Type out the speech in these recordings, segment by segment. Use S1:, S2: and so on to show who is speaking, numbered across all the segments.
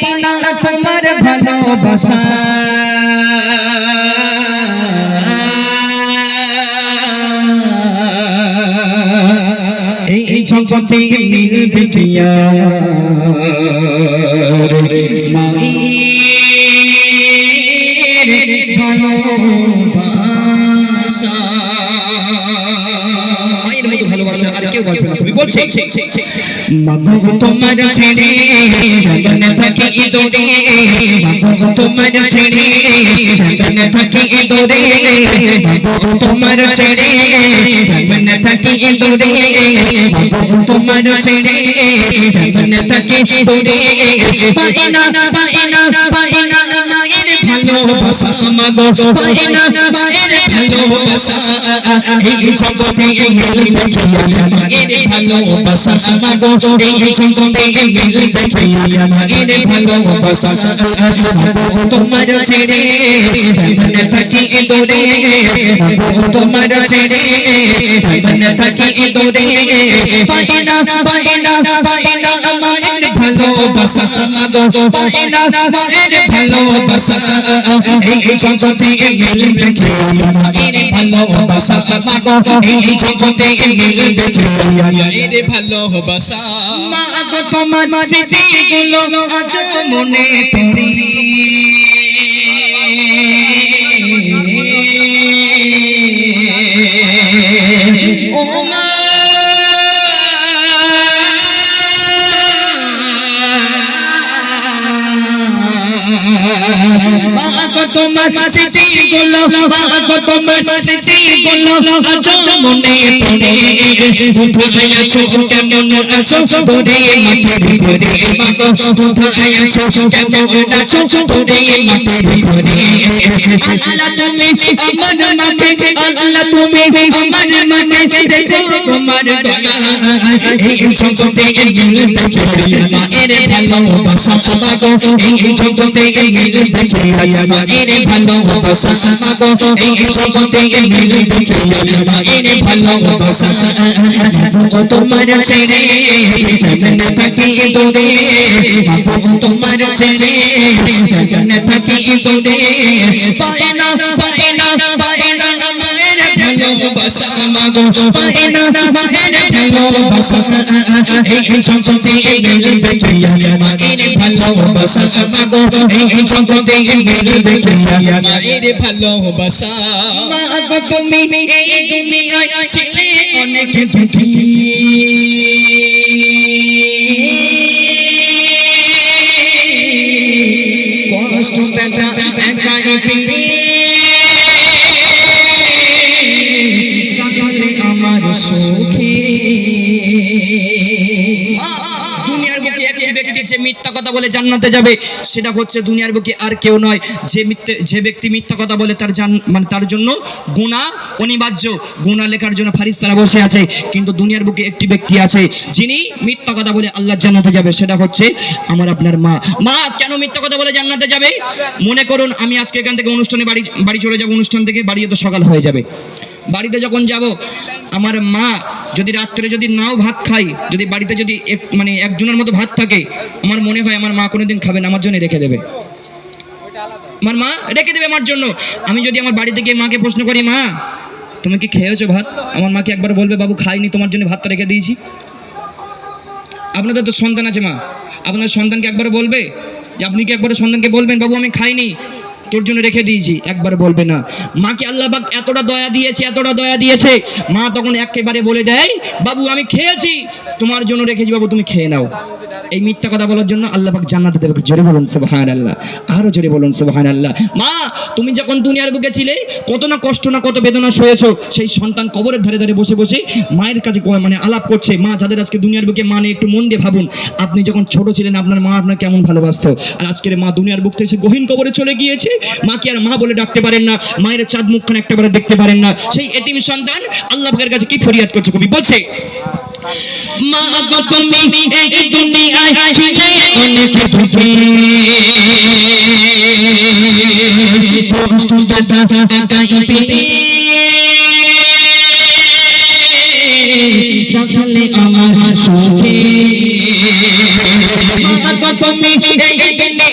S1: পাই তোমার ভালোবাসা। এই জগতে মিলবে ভালোবাসা আর কেউ বাসবে না। তুমি বলছে মাগো তোমার ছেড়ে গগন থাকে দূরে মাগো তোমার ছেড়ে গগন থাকে দূরে মাগো তোমার ছেড়ে গগন থাকে দূরে মাগো তোমার ছেড়ে গগন থাকে দূরে পাইনা ভালোবাসা মাগো পাইনা মায়ের ভালোবাসা এই জগতে মিলবে কি মায়ের ভালোবাসা মাগো এই জগতে মিলবে কি মায়ের ভালোবাসা মাগো তোমার ছেড়ে জীবন থাকি দূরে মাগো তোমার ছেড়ে জীবন থাকি দূরে পাইনা মায়ের ভালোবাসা মাগো পাইনা মায়ের ভালোবাসা এই জগতে মিলবে কি মায়ের ভালোবাসা মাগো এই জগতে মিলবে কি
S2: মায়ের ভালোবাসা
S1: মা গো তোমার স্মৃতিগুলো আজ মনে পড়ে তোমার স্মৃতিগুলো মা গো তোমার স্মৃতিগুলো আজ মনে পড়ে। কোথায় আছো, কেমন আছো? তোরে মাটির ঘরে মাগো। কোথায় আছো, কেমন আছো? তোরে মাটির ঘরে আল্লাহ তুমি আমার মাকে আল্লাহ তুমি আমার মাকে দেখো তোমার দয়া। এই জগতে গেলে দেখে মায়ের ভালোবাসা মাগো এই জগতে গেলে দেখে মায়ের ভালোবাসা মাগো। এই জগতে গেলে দেখে মায়ের ভালোবাসা মাগো। তোমার ছেড়ে কেমন থাকি দূরে মাগো, তোমার ছেড়ে কেমন থাকি দূরে পায় না, পায় ভালোবাসা পায় না মায়ের ভালোবাসা এই জগতে গেলে দেখে মায়ের ভালোবাসা মাগো এই জগতে গেলে দেখে
S2: মায়ের ভালোবাসা
S1: মাগো তুমি এই দুনিয়ায় ছিলে অনেক দুঃখী কষ্ট পেটা একাই পেয়ে যে মিথ্যা কথা বলে জান্নাতে যাবে, সেটা হচ্ছে দুনিয়ার বুকে আর কেউ নয়। যে মিথ্যে, যে ব্যক্তি মিথ্যা কথা বলে তার জান মানে তার জন্য গুণা অনিবার্য। গুণা লেখার জন্য ফারিস্তারা বসে আছে, কিন্তু দুনিয়ার বুকে একটি ব্যক্তি আছে, যিনি মিথ্যা কথা বলে আল্লাহ জান্নাতে যাবে, সেটা হচ্ছে আমার আপনার মা। মা, কেন মিথ্যা কথা বলে জান্নাতে যাবে? মনে করুন, আমি আজকে এখান থেকে অনুষ্ঠানে বাড়ি বাড়ি চলে যাব, অনুষ্ঠান থেকে বাড়ি তো সকাল হয়ে যাবে। বাড়িতে যখন যাব, আমার মা যদি রাত্রে যদি নাও ভাত খাই যদি বাড়িতে যদি এক- মানে একজনের মতো ভাত থাকে, আমার মনে হয় আমার মা কোনোদিন খাবে না, আমার জন্য রেখে দেবে। আমার মা রেখে দেবে আমার জন্য। আমি যদি আমার বাড়িতে গিয়ে মাকে প্রশ্ন করি, মা, তুমি কি খেয়েছো ভাত? আমার মাকে একবার বলবে, বাবু, খাইনি, তোমার জন্য ভাতটা রেখে দিয়েছি। আপনাদের তো সন্তান আছে, মা। আপনার সন্তানকে একবার বলবে, যে আপনি কি একবার সন্তানকে বলবেন, বাবু, আমি খাইনি। তোর জন্য রেখে দিয়েছি। একবার বলবে না। মাকে আল্লাহ পাক এতটা দয়া দিয়েছে, এতটা দয়া দিয়েছে। মা তখন একেবারে বলে দেয়, বাবু, আমি খেয়েছি। তোমার জন্য রেখেছি, বাবু, তুমি খেয়ে নাও। এই মিথ্যা কথা বলার জন্য আল্লাহ পাক জান্নাতে দেবে। জোরে বলুন সুবহান আল্লাহ আরও জোরে বলুন সুবহান আল্লাহ মা, তুমি যখন দুনিয়ার বুকে ছিলে, কত না কষ্ট না কত বেদনা সয়েছো, সেই সন্তান কবরের ধারে ধারে বসে বসে মায়ের কাছে মানে আলাপ করছে, মা, যাদের আজকে দুনিয়ার বুকে মানে একটু মন দিয়ে ভাবুন, আপনি যখন ছোট ছিলেন, আপনার মা আপনার কেমন ভালোবাসতো? আর আজকের মা দুনিয়ার বুক থেকে গহীন কবরে চলে গিয়েছে, মাকে আর মা বলে ডাকতে পারেন না, মায়ের চাঁদ মুখখানে একটাবারে দেখতে পারেন না। সেই এটিম সন্তান আল্লাহ পাকের কাছে কি ফরিয়াদ করছে কবি? বলছে মা গো তুমি এই দুনিয়ায় ছিলে। অনেক দুঃখী দাদা পেয়ে রাখলে আমার সুখে মাগো তুমি এই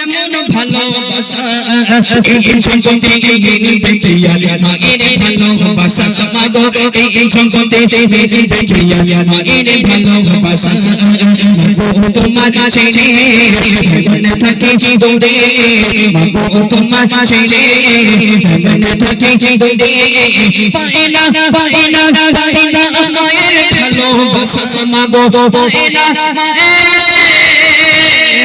S1: এমন ভালোবাসা? এই জগতে মিলবে কি আর ভালোবাসা। মাগো এই জগতে মিলবে কি আর ভালোবাসা। মাগো তোমার ছেলে মনে থাকে দৌড়ে মাগো তোমার ছেলে মনে থাকে দৌড়ে পায় না পায় না মায়ের ভালোবাসা। মাগো পায় মায়ের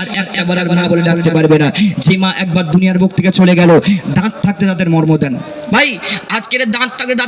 S1: আর একবার আর মা বলে ডাকতে পারবে না। যে মা একবার দুনিয়ার বুক থেকে চলে গেল। দাঁত থাকতে তাদের মর্ম দেন। ভাই, আজকের দাঁতটাকে দাঁত